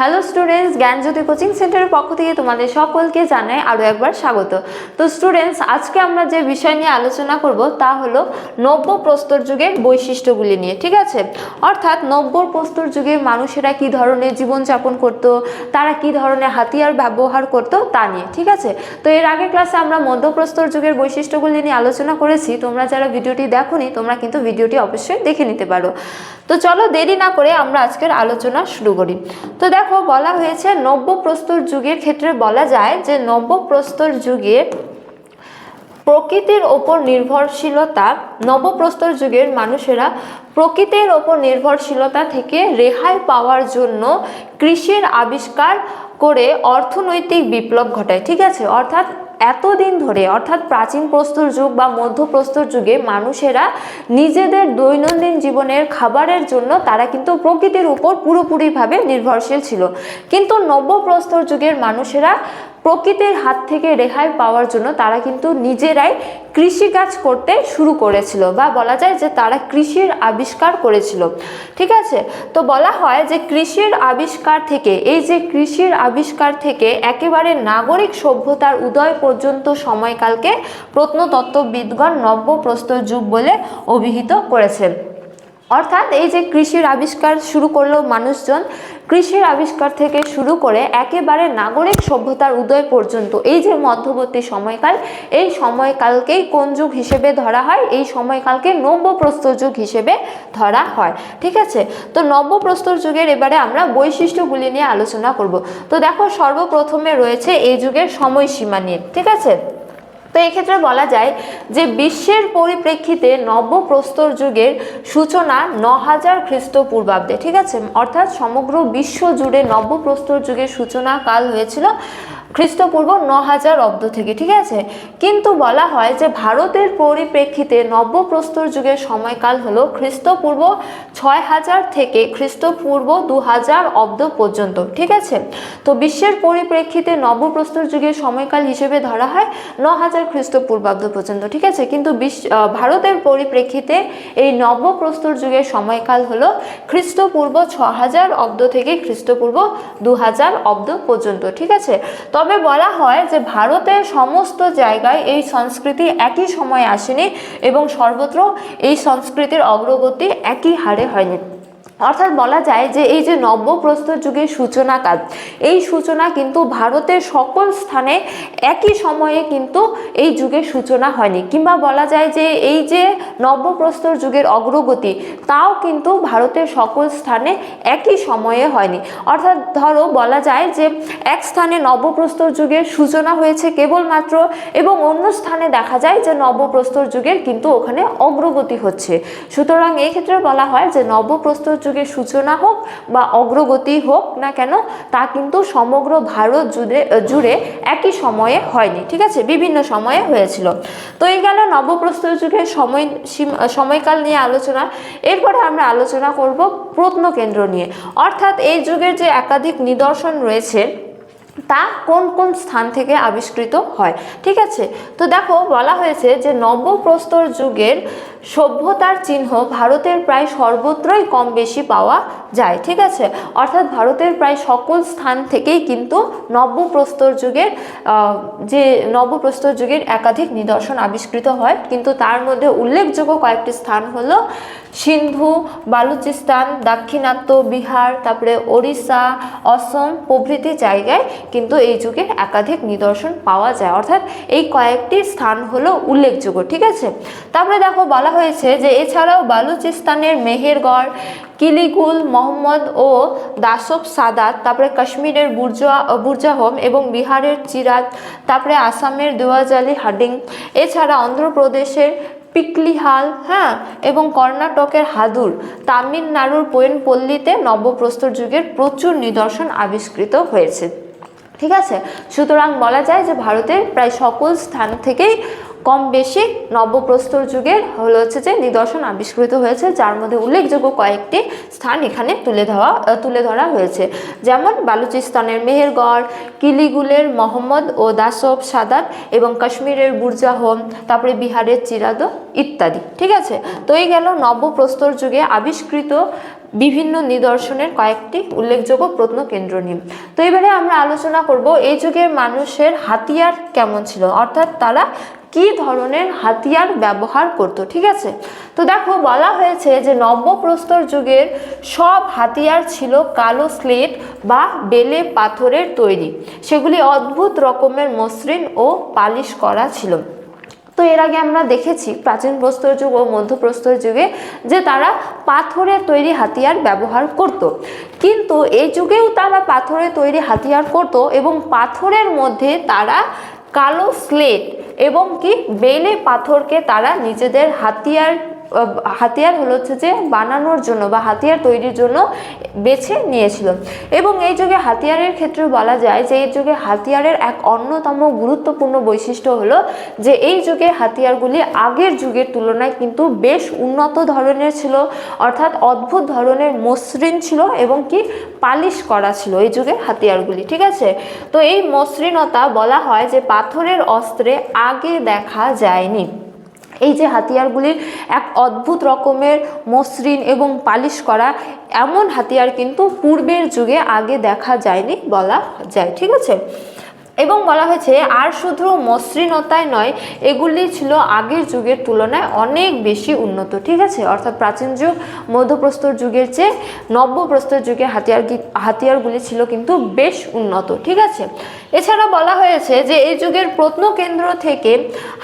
Hello students জ্ঞানজ্যোতি coaching সেন্টারের পক্ষ থেকে তোমাদের সকলকে জানাই আরও একবার স্বাগত। তো স্টুডেন্টস আজকে আমরা যে বিষয় নিয়ে আলোচনা করব তা হলো নব্য প্রস্তর যুগের বৈশিষ্ট্যগুলি নিয়ে, ঠিক আছে? অর্থাৎ নব্য প্রস্তর যুগের মানুষেরা কি ধরনের জীবনযাপন করত, তারা কি ধরনের হাতিয়ার ব্যবহার করত তা নিয়ে, ঠিক আছে? তো এর আগে ক্লাসে আমরা মধ্যপ্রস্তর যুগের বৈশিষ্ট্যগুলি নিয়ে আলোচনা করেছি। তোমরা যারা ভিডিওটি দেখোনি, তোমরা কিন্তু ভিডিওটি অবশ্যই দেখে নিতে পারো। তো চলো দেরি না করে আমরা আজকের আলোচনা শুরু করি। তো দেখো বলা হয়েছে নব্য প্রস্তর যুগের ক্ষেত্রে বলা যায় যে নব্য প্রস্তর যুগে প্রকৃতির ওপর নির্ভরশীলতা নবপ্রস্তর যুগের মানুষেরা প্রকৃতির ওপর নির্ভরশীলতা থেকে রেহাই পাওয়ার জন্য কৃষির আবিষ্কার করে অর্থনৈতিক বিপ্লব ঘটায়। ঠিক আছে? অর্থাৎ এতদিন ধরে, অর্থাৎ প্রাচীন প্রস্তর যুগ বা মধ্য মধ্যপ্রস্তর যুগে মানুষেরা নিজেদের দৈনন্দিন জীবনের খাবারের জন্য তারা কিন্তু প্রকৃতির উপর পুরোপুরিভাবে নির্ভরশীল ছিল। কিন্তু নব্য প্রস্তর যুগের মানুষেরা প্রকৃতির হাত থেকে রেহাই পাওয়ার জন্য তারা কিন্তু নিজেরাই কৃষিকাজ করতে শুরু করেছিল বা বলা যায় যে তারা কৃষির আবিষ্কার করেছিল। ঠিক আছে? তো বলা হয় যে কৃষির আবিষ্কার থেকে, এই যে কৃষির আবিষ্কার থেকে একেবারে নাগরিক সভ্যতার উদয় পর্যন্ত সময়কালকে প্রত্নতত্ত্ববিদগণ নব্য প্রস্তর যুগ বলে অভিহিত করেছেন। অর্থাৎ এই যে কৃষির আবিষ্কার শুরু করল মানুষজন কৃষির আবিষ্কার থেকে শুরু করে একেবারে নাগরিক সভ্যতার উদয় পর্যন্ত, এই যে মধ্যবর্তী সময়কাল, এই সময়কালকেই কোন যুগ হিসেবে ধরা হয়? এই সময়কালকে নব্যপ্রস্তর যুগ হিসেবে ধরা হয়। ঠিক আছে? তো নব্যপ্রস্তর যুগের এবারে আমরা বৈশিষ্ট্যগুলি নিয়ে আলোচনা করব। তো দেখো, সর্বপ্রথমে রয়েছে এই যুগের সময়সীমা নিয়ে। ঠিক আছে? তো এক্ষেত্রে বলা যায় যে বিশ্বের পরিপ্রেক্ষিতে নব্যপ্রস্তর যুগের সূচনা ন হাজার খ্রিস্টপূর্বাব্দে, ঠিক আছে? অর্থাৎ সমগ্র বিশ্ব জুড়ে নব্যপ্রস্তর যুগের সূচনা কাল হয়েছিল খ্রিস্টপূর্ব ন হাজার অব্দ থেকে, ঠিক আছে? কিন্তু বলা হয় যে ভারতের পরিপ্রেক্ষিতে নব্যপ্রস্তর যুগের সময়কাল হলো খ্রিস্টপূর্ব ছয় হাজার থেকে খ্রিস্টপূর্ব দু হাজার অব্দ পর্যন্ত, ঠিক আছে? তো বিশ্বের পরিপ্রেক্ষিতে নব্যপ্রস্তর যুগের সময়কাল হিসেবে ধরা হয় ন হাজার খ্রিস্টপূর্বাব্দ পর্যন্ত, ঠিক আছে? কিন্তু বিশ্ব ভারতের পরিপ্রেক্ষিতে এই নব্যপ্রস্তর যুগের সময়কাল হলো খ্রিস্টপূর্ব ছ হাজার অব্দ থেকে খ্রিস্টপূর্ব দু হাজার অব্দ পর্যন্ত, ঠিক আছে? তবে বলা হয় যে ভারতের সমস্ত জায়গায় এই সংস্কৃতি একই সময় আসেনি এবং সর্বত্র এই সংস্কৃতির অগ্রগতি একই হারে হয়নি। অর্থাৎ বলা যায় যে এই যে নব্যপ্রস্তর যুগের সূচনা কাজ এই সূচনা কিন্তু ভারতের সকল স্থানে একই সময়ে কিন্তু এই যুগের সূচনা হয়নি। কিংবা বলা যায় যে এই যে নব্যপ্রস্তর যুগের অগ্রগতি, তাও কিন্তু ভারতের সকল স্থানে একই সময়ে হয়নি। অর্থাৎ ধরো বলা যায় যে এক স্থানে নব্যপ্রস্তর যুগের সূচনা হয়েছে কেবলমাত্র এবং অন্য স্থানে দেখা যায় যে নব্যপ্রস্তর যুগের কিন্তু ওখানে অগ্রগতি হচ্ছে। সুতরাং এই ক্ষেত্রে বলা হয় যে নব্যপ্রস্তর যুগের সূচনা হোক বা অগ্রগতি হোক না কেন, তা কিন্তু সমগ্র ভারত জুড়ে জুড়ে একই সময়ে হয়নি। ঠিক আছে? বিভিন্ন সময়ে হয়েছিল। তো এই গেল নবপ্রস্তর যুগের সময়, সীমা- সময়কাল নিয়ে আলোচনা। এরপরে আমরা আলোচনা করব প্রত্নকেন্দ্র নিয়ে। অর্থাৎ এই যুগের যে একাধিক নিদর্শন রয়েছে, তা কোন কোন স্থান থেকে আবিষ্কৃত হয়? ঠিক আছে? তো দেখো, বলা হয়েছে যে নব্যপ্রস্তর যুগের সভ্যতার চিহ্ন ভারতের প্রায় সর্বত্রই কম বেশি পাওয়া যায়, ঠিক আছে? অর্থাৎ ভারতের প্রায় সকল স্থান থেকেই কিন্তু নব্যপ্রস্তর যুগের যে নব্যপ্রস্তর যুগের একাধিক নিদর্শন আবিষ্কৃত হয়। কিন্তু তার মধ্যে উল্লেখযোগ্য কয়েকটি স্থান হলো সিন্ধু, বালুচিস্তান, দাক্ষিণাত্য, বিহার, তারপরে ওড়িশা, অসম প্রভৃতি জায়গায় কিন্তু এই যুগের একাধিক নিদর্শন পাওয়া যায়। অর্থাৎ এই কয়েকটি স্থান হলো উল্লেখযোগ্য, ঠিক আছে? তারপরে দেখো বলা হয়েছে যে এছাড়াও বালুচিস্তানের মেহেরগড়, কিলিগুল, মোহাম্মদ ও দাসব সাদাত, তারপরে কাশ্মীরের বুর্জা বুর্জাহোম এবং বিহারের চিরাত, তারপরে আসামের দেওয়াজালি হাডিং এছাড়া অন্ধ্রপ্রদেশের পিকলিহাল হ্যাঁ এবং কর্ণাটকের হাদুর, তামিলনাড়ুর পোয়েনপল্লীতে নবপ্রস্তর যুগের প্রচুর নিদর্শন আবিষ্কৃত হয়েছে। ঠিক আছে? সুতরাং বলা যায় যে ভারতের প্রায় সকল স্থান থেকেই কম বেশি নবপ্রস্তর যুগের হলো হচ্ছে যে নিদর্শন আবিষ্কৃত হয়েছে, যার মধ্যে উল্লেখযোগ্য কয়েকটি স্থান এখানে তুলে ধরা তুলে ধরা হয়েছে। যেমন বালুচিস্তানের মেহেরগড়, কিলিগুলের মোহাম্মদ ও দাসব সাদাত এবং কাশ্মীরের বুরজাহোম তারপরে বিহারের চিরাদ ইত্যাদি, ঠিক আছে? তো এই গেল নবপ্রস্তর যুগে আবিষ্কৃত বিভিন্ন নিদর্শনের কয়েকটি উল্লেখযোগ্য প্রত্নকেন্দ্র নিয়ে তো এবারে আমরা আলোচনা করব, এই যুগের মানুষের হাতিয়ার কেমন ছিল? অর্থাৎ তারা কি ধরনের হাতিয়ার ব্যবহার করতো, ঠিক আছে? তো দেখো, বলা হয়েছে যে নব্যপ্রস্তর যুগের সব হাতিয়ার ছিল কালো স্লেট বা বেলে পাথরের তৈরি। সেগুলি অদ্ভুত রকমের মসৃণ ও পালিশ করা ছিল। তো এর আগে আমরা দেখেছি প্রাচীন প্রস্তর যুগ ও মধ্যপ্রস্তর যুগে যে তারা পাথরের তৈরি হাতিয়ার ব্যবহার করত। কিন্তু এই যুগেও তারা পাথরের তৈরি হাতিয়ার করত এবং পাথরের মধ্যে তারা কালো স্লেট এবং কি বেলে পাথরকে তারা নিজেদের হাতিয়ার হাতিয়ার হলো হচ্ছে যে বানানোর জন্য বা হাতিয়ার তৈরির জন্য বেছে নিয়েছিল। এবং এই যুগে হাতিয়ারের ক্ষেত্রে বলা যায় যে, এই যুগে হাতিয়ারের এক অন্যতম গুরুত্বপূর্ণ বৈশিষ্ট্য হলো যে, এই যুগে হাতিয়ারগুলি আগের যুগের তুলনায় কিন্তু বেশ উন্নত ধরনের ছিল, অর্থাৎ অদ্ভুত ধরনের মসৃণ ছিল এবং কি পালিশ করা ছিল এই যুগে হাতিয়ারগুলি, ঠিক আছে? তো এই মসৃণতা বলা হয় যে, পাথরের অস্ত্রে আগে দেখা যায়নি। এই যে হাতিয়ারগুলির এক অদ্ভুত রকমের মসৃণ এবং পালিশ করা এমন হাতিয়ার কিন্তু পূর্বের যুগে আগে দেখা যায়নি বলা যায়, ঠিক আছে? এবং বলা হয়েছে, আর শুধু মসৃণতায় নয়, এগুলি ছিল আগের যুগের তুলনায় অনেক বেশি উন্নত। ঠিক আছে? অর্থাৎ প্রাচীন যুগ, মধ্যপ্রস্তর যুগের চেয়ে নব্যপ্রস্তর যুগে হাতিয়ার হাতিয়ারগুলি ছিল কিন্তু বেশ উন্নত। ঠিক আছে? এছাড়া বলা হয়েছে যে, এই যুগের প্রত্নকেন্দ্র থেকে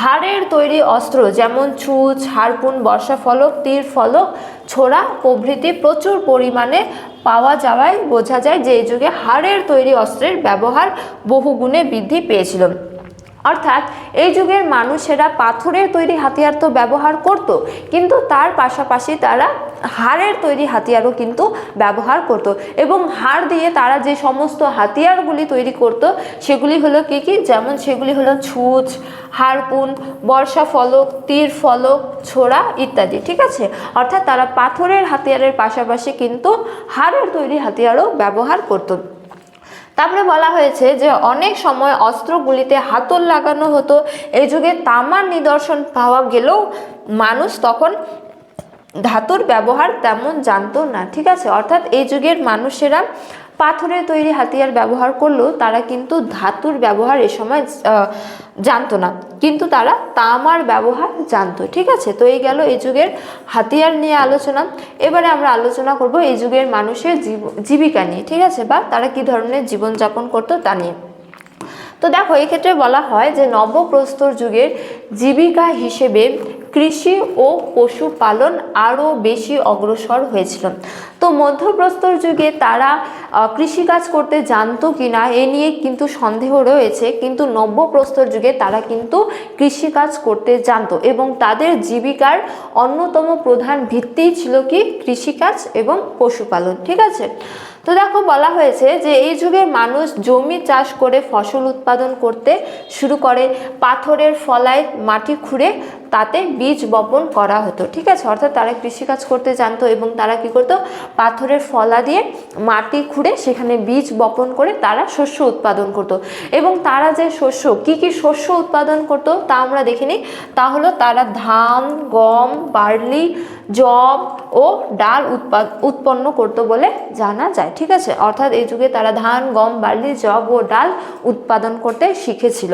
হাড়ের তৈরি অস্ত্র যেমন ছুঁচ হারপুন বর্ষা ফলক তীর ফলক ছোড়া প্রভৃতি প্রচুর পরিমাণে পাওয়া যাওয়ায় বোঝা যায় যে এই যুগে হাড়ের তৈরি অস্ত্রের ব্যবহার বহুগুণে বৃদ্ধি পেয়েছিল। অর্থাৎ এই যুগের মানুষেরা পাথরের তৈরি হাতিয়ার তো ব্যবহার করত, কিন্তু তার পাশাপাশি তারা হাড়ের তৈরি হাতিয়ারও কিন্তু ব্যবহার করত এবং হাড় দিয়ে তারা যে সমস্ত হাতিয়ারগুলি তৈরি করত, সেগুলি হলো কি কি? যেমন সেগুলি হলো ছুঁচ হাড়পুন বর্ষা ফলক, তীর ফলক, ছোড়া ইত্যাদি, ঠিক আছে? অর্থাৎ তারা পাথরের হাতিয়ারের পাশাপাশি কিন্তু হাড়ের তৈরি হাতিয়ারও ব্যবহার করতো। তারপরে বলা হয়েছে যে অনেক সময় অস্ত্রগুলিতে হাতল লাগানো হতো। এই যুগে তামার নিদর্শন পাওয়া গেলেও মানুষ তখন ধাতুর ব্যবহার তেমন জানতো না, ঠিক আছে? অর্থাৎ এই যুগের মানুষেরা পাথরের তৈরি হাতিয়ার ব্যবহার করলেও তারা কিন্তু ধাতুর ব্যবহার এ সময় জানতো না। কিন্তু তারা তামার ব্যবহার জানতো, ঠিক আছে? তো এই গেল এই যুগের হাতিয়ার নিয়ে আলোচনা। এবারে আমরা আলোচনা করব এই যুগের মানুষের জীব- জীবিকা নিয়ে, ঠিক আছে? বা তারা কি ধরনের জীবনযাপন করতো তা নিয়ে। তো দেখো, এক্ষেত্রে বলা হয় যে নবপ্রস্তর যুগের জীবিকা হিসেবে কৃষি ও পশুপালন আরও বেশি অগ্রসর হয়েছিল। তো মধ্যপ্রস্তর যুগে তারা কৃষিকাজ করতে জানতো কিনা এ নিয়ে কিন্তু সন্দেহ রয়েছে, কিন্তু নব্যপ্রস্তর যুগে তারা কিন্তু কৃষিকাজ করতে জানতো এবং তাদের জীবিকার অন্যতম প্রধান ভিত্তিই ছিল কি? কৃষিকাজ এবং পশুপালন, ঠিক আছে? তো দেখো, বলা হয়েছে যে এই যুগের মানুষ জমি চাষ করে ফসল উৎপাদন করতে শুরু করে, পাথরের ফলায় মাটি খুঁড়ে তাতে বীজ বপন করা হতো, ঠিক আছে? অর্থাৎ তারা কৃষিকাজ করতে জানতো এবং তারা কি করতো? পাথরের ফলা দিয়ে মাটি খুঁড়ে সেখানে বীজ বপন করে তারা শস্য উৎপাদন করতো। এবং তারা যে শস্য, কি কি শস্য উৎপাদন করতো তা আমরা দেখিনি তা হলো তারা ধান, গম, বার্লি, জব ও ডাল উৎপন্ন করতো বলে জানা যায়, ঠিক আছে? অর্থাৎ এই যুগে তারা ধান, গম, বার্লি, জব ও ডাল উৎপাদন করতে শিখেছিল।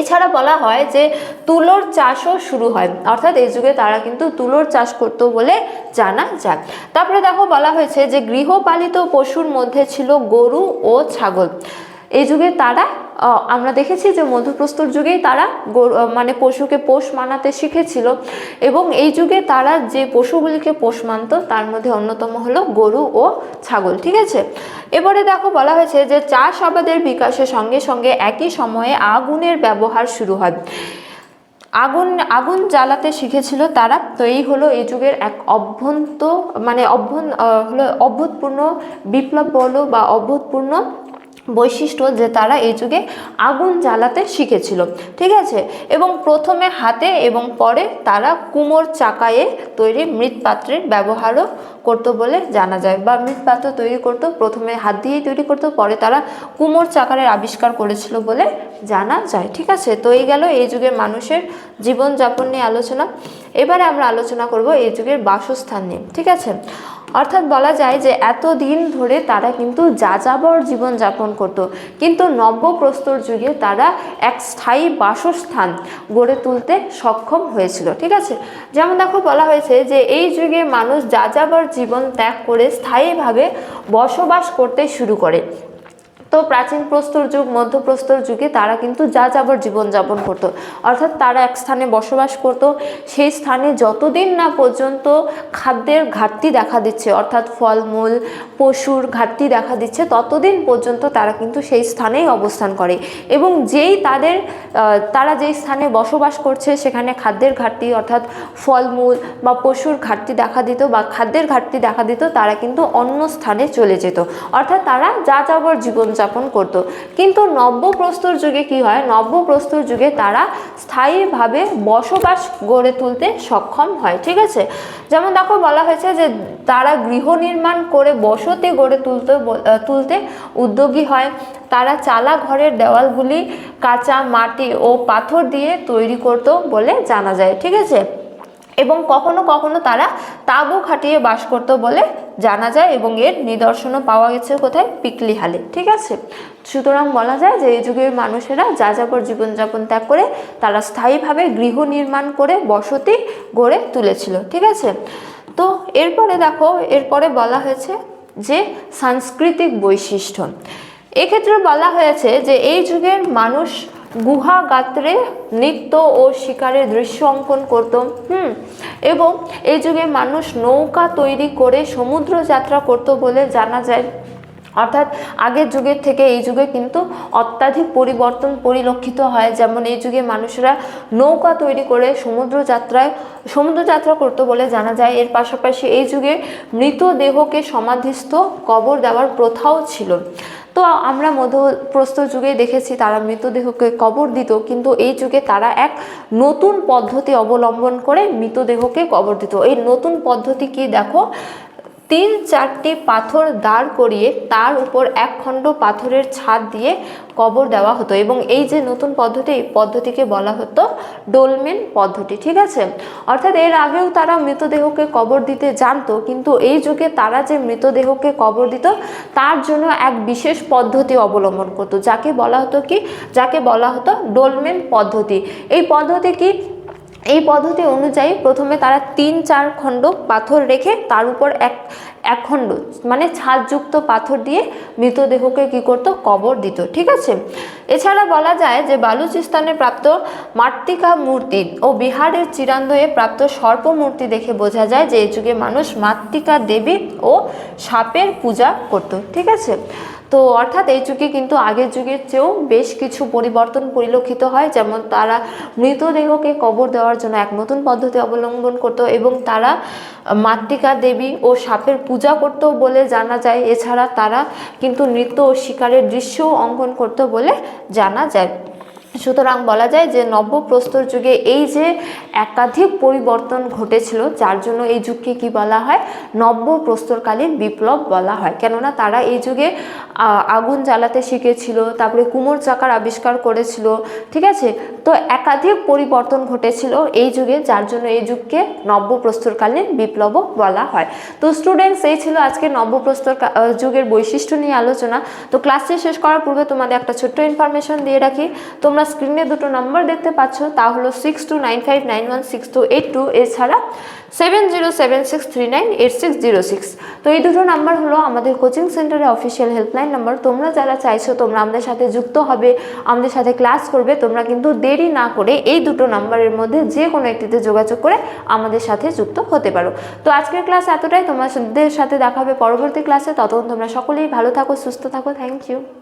এছাড়া বলা হয় যে তুলোর চাষও শুরু হয়। অর্থাৎ এই যুগে তারা কিন্তু তুলোর চাষ করত বলে জানা যায়। তারপরে দেখো বলা হয়েছে যে গৃহপালিত পশুর মধ্যে ছিল গরু ও ছাগল। এই যুগে তারা আমরা দেখেছি যে মধ্যপ্রস্তর যুগেই তারা মানে পশুকে পোষ মানাতে শিখেছিল এবং এই যুগে তারা যে পশুগুলিকে পোষ মানত, তার মধ্যে অন্যতম হলো গরু ও ছাগল, ঠিক আছে? এবারে দেখো বলা হয়েছে যে চাষ আবাদের বিকাশের সঙ্গে সঙ্গে একই সময়ে আগুনের ব্যবহার শুরু হয়। আগুন আগুন জ্বালাতে শিখেছিল তারা, তো এই হলো এই যুগের এক অভ্যন্ত মানে অভ্যন হলো অভূতপূর্ণ বিপ্লব বলো বা অভূতপূর্ণ বৈশিষ্ট্য যে তারা এই যুগে আগুন জ্বালাতে শিখেছিল। ঠিক আছে? এবং প্রথমে হাতে এবং পরে তারা কুমোর চাকায়ে তৈরি মৃৎপাত্রের ব্যবহারও করতো বলে জানা যায় বা মৃৎপাত্র তৈরি করতো, প্রথমে হাত দিয়েই তৈরি করতো, পরে তারা কুমোর চাকারের আবিষ্কার করেছিল বলে জানা যায়। ঠিক আছে? তো এই গেল এই যুগের মানুষের জীবনযাপন নিয়ে আলোচনা। এবারে আমরা আলোচনা করব এই যুগের বাসস্থান নিয়ে। ঠিক আছে? অর্থাৎ বলা যায় যে এতদিন ধরে তারা কিন্তু যাযাবর জীবনযাপন করত। কিন্তু নব্যপ্রস্তর যুগে তারা এক স্থায়ী বাসস্থান গড়ে তুলতে সক্ষম হয়েছিল, ঠিক আছে? যেমন দেখো, বলা হয়েছে যে এই যুগে মানুষ যাযাবর জীবন ত্যাগ করে স্থায়ীভাবে বসবাস করতে শুরু করে। তো প্রাচীন প্রস্তর যুগ, মধ্যপ্রস্তর যুগে তারা কিন্তু যা যাবার জীবনযাপন করতো। অর্থাৎ তারা এক স্থানে বসবাস করত। সেই স্থানে যতদিন না পর্যন্ত খাদ্যের ঘাটতি দেখা দিচ্ছে, অর্থাৎ ফলমূল, পশুর ঘাটতি দেখা দিচ্ছে, ততদিন পর্যন্ত তারা কিন্তু সেই স্থানেই অবস্থান করে। এবং যেই তাদের তারা যেই স্থানে বসবাস করছে, সেখানে খাদ্যের ঘাটতি, অর্থাৎ ফলমূল বা পশুর ঘাটতি দেখা দিত বা খাদ্যের ঘাটতি দেখা দিত, তারা কিন্তু অন্য স্থানে চলে যেত। অর্থাৎ তারা যা যাবর জীবনযাপন করত। কিন্তু নব্যপ্রস্তর যুগে কি হয়? নব্যপ্রস্তর যুগে তারা স্থায়ীভাবে বসবাস গড়ে তুলতে সক্ষম হয়, ঠিক আছে? যেমন দেখো, বলা হয়েছে যে তারা গৃহ নির্মাণ করে বসতি গড়ে তুলতে তুলতে উদ্যোগী হয়। তারা চালা ঘরের দেওয়ালগুলি কাঁচা মাটি ও পাথর দিয়ে তৈরি করত বলে জানা যায়, ঠিক আছে? এবং কখনো কখনো তারা তাঁবু খাটিয়ে বাস করতো বলে জানা যায় এবং এর নিদর্শনও পাওয়া গেছে কোথায়? পিকলিহালে ঠিক আছে? সুতরাং বলা যায় যে এই যুগের মানুষেরা যা যাযাবর জীবনযাপন ত্যাগ করে তারা স্থায়ীভাবে গৃহ নির্মাণ করে বসতি গড়ে তুলেছিল। ঠিক আছে? তো এরপরে দেখো, এরপরে বলা হয়েছে যে সাংস্কৃতিক বৈশিষ্ট্য। এক্ষেত্রে বলা হয়েছে যে এই যুগের মানুষ গুহা গাত্রে নৃত্য ও শিকারের দৃশ্য অঙ্কন করত হুম, এবং এই যুগে মানুষ নৌকা তৈরি করে সমুদ্র যাত্রা করত বলে জানা যায়। অর্থাৎ আগের যুগের থেকে এই যুগে কিন্তু অত্যাধিক পরিবর্তন পরিলক্ষিত হয়। যেমন এই যুগে মানুষরা নৌকা তৈরি করে সমুদ্র যাত্রায়, সমুদ্র যাত্রা করতো বলে জানা যায়। এর পাশাপাশি এই যুগে মৃতদেহকে সমাধিস্থ কবর দেওয়ার প্রথাও ছিল। তো আমরা মধ্যপ্রস্তর যুগে দেখেছি তারা মৃতদেহকে কবর দিত, কিন্তু এই যুগে তারা এক নতুন পদ্ধতি অবলম্বন করে মৃতদেহকে কবর দিত। এই নতুন পদ্ধতি কি দেখো? তিন চারটি পাথর দাঁড় করিয়ে তার উপর এক খণ্ড পাথরের ছাদ দিয়ে কবর দেওয়া হতো এবং এই যে নতুন পদ্ধতি পদ্ধতিকে বলা হতো ডোলমেন পদ্ধতি, ঠিক আছে? অর্থাৎ এর আগেও তারা মৃতদেহকে কবর দিতে জানতো, কিন্তু এই যুগে তারা যে মৃতদেহকে কবর দিত, তার জন্য এক বিশেষ পদ্ধতি অবলম্বন করতো, যাকে বলা হতো কি? যাকে বলা হতো ডোলমেন পদ্ধতি। এই পদ্ধতি কি? এই পদ্ধতি অনুযায়ী প্রথমে তারা তিন চার খণ্ড পাথর রেখে তার উপর এক এক খণ্ড মানে ছাদযুক্ত পাথর দিয়ে মৃতদেহকে কি করত? কবর দিত, ঠিক আছে? এছাড়া বলা যায় যে বালুচিস্তানে প্রাপ্ত মাতৃকা মূর্তি ও বিহারের চিরান্দয়ে প্রাপ্ত সর্প মূর্তি দেখে বোঝা যায় যে এই যুগে মানুষ মাতৃকা দেবী ও সাপের পূজা করত, ঠিক আছে? তো অর্থাৎ এই যুগে কিন্তু আগের যুগের চেয়েও বেশ কিছু পরিবর্তন পরিলক্ষিত হয়। যেমন তারা মৃতদেহকে কবর দেওয়ার জন্য এক নতুন পদ্ধতি অবলম্বন করত এবং তারা মাতৃকা দেবী ও সাপের পূজা করতো বলে জানা যায়। এছাড়া তারা কিন্তু নৃত্য ও শিকারের দৃশ্যও অঙ্কন করতো বলে জানা যায়। সুতরাং বলা যায় যে নব্যপ্রস্তর যুগে এই যে একাধিক পরিবর্তন ঘটেছিল, যার জন্য এই যুগকে কি বলা হয়? নব্যপ্রস্তরকালীন বিপ্লব বলা হয়। কেননা তারা এই যুগে আগুন জ্বালাতে শিখেছিল, তারপরে কুমোর চাকার আবিষ্কার করেছিল, ঠিক আছে? তো একাধিক পরিবর্তন ঘটেছিল এই যুগে, যার জন্য এই যুগকে নব্যপ্রস্তরকালীন বিপ্লবও বলা হয়। তো স্টুডেন্টস এই ছিল আজকে নব্যপ্রস্তর যুগের বৈশিষ্ট্য নিয়ে আলোচনা। তো ক্লাসটি শেষ করার পূর্বে তোমাদের একটা ছোট্ট ইনফরমেশন দিয়ে রাখি। তোমরা স্ক্রিনে দুটো নাম্বার দেখতে পাচ্ছ, তা হলো six two nine five nine one six two eight two এছাড়া seven zero seven six three nine eight six zero six তো এই দুটো নাম্বার হলো আমাদের কোচিং সেন্টারের অফিসিয়াল হেল্পলাইন নাম্বার তোমরা যারা চাইছো তোমরা আমাদের সাথে যুক্ত হবে, আমাদের সাথে ক্লাস করবে, তোমরা কিন্তু দেরি না করে এই দুটো নাম্বারের মধ্যে যে কোনো একটিতে যোগাযোগ করে আমাদের সাথে যুক্ত হতে পারো। তো আজকের ক্লাস এতটাই। তোমাদের সাথে দেখা হবে পরবর্তী ক্লাসে ততক্ষণ তোমরা সকলেই ভালো থাকো, সুস্থ থাকো। Thank you